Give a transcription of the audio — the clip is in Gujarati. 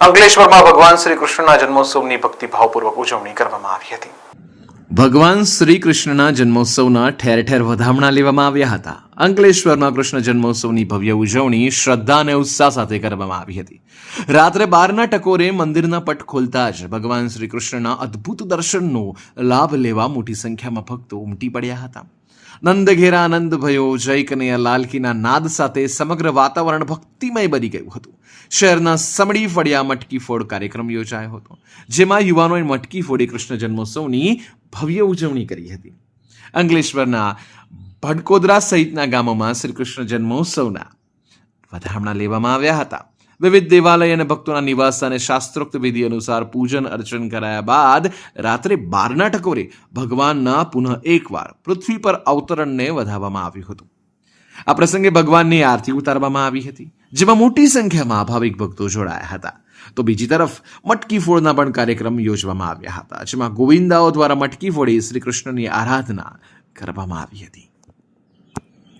અંકલેશ્વરમાં ભગવાન શ્રી કૃષ્ણના જન્મોત્સવની ભક્તિભાવપૂર્વક ઉજવણી કરવામાં આવી હતી. ભગવાન શ્રી કૃષ્ણના જન્મોત્સવના ઠેર ઠેર વધામણા લેવામાં આવ્યા હતા. અંકલેશ્વરમાં કૃષ્ણ જન્મોત્સવની ભવ્ય ઉજવણી શ્રદ્ધા અને ઉત્સાહ સાથે કરવામાં આવી હતી. રાત્રે બારના ટકોરે મંદિરના પટ ખોલતા જ ભગવાન શ્રી કૃષ્ણના અદ્ભુત દર્શનનો લાભ લેવા મોટી સંખ્યામાં ભક્તો ઉમટી પડ્યા હતા. નંદ ઘેરા આનંદ ભયો જય લાલકીના નાદ સાથે સમગ્ર વાતાવરણ ભક્તિમય બની ગયું હતું. શહેરના સમડી ફળિયા મટકી ફોડ કાર્યક્રમ યોજાયો હતો, જેમાં યુવાનોએ મટકી ફોડી કૃષ્ણ જન્મોત્સવની ભવ્ય ઉજવણી કરી હતી. અંકલેશ્વરના ભડકોદરા સહિતના ગામોમાં શ્રી કૃષ્ણ જન્મોત્સવના વધામણા લેવામાં આવ્યા હતા. વિવિધ દેવાલય અને ભક્તોના નિવાસ અને શાસ્ત્રોક્ત વિધિ અનુસાર પૂજન, અર્ચન કરાયા બાદ રાત્રે બારના ટકોરે ભગવાનના પુનઃ એકવાર પૃથ્વી પર અવતરણને વધાવવામાં આવ્યું હતું. આ પ્રસંગે ભગવાનની આરતી ઉતારવામાં આવી હતી, જેમાં મોટી સંખ્યામાં ભાવિક ભક્તો જોડાયા હતા. તો બીજી તરફ, મટકી ફોડના પણ કાર્યક્રમ યોજવામાં આવ્યા હતા, જેમાં ગોવિંદાઓ દ્વારા મટકી ફોડી શ્રી કૃષ્ણની આરાધના કરવામાં આવી હતી.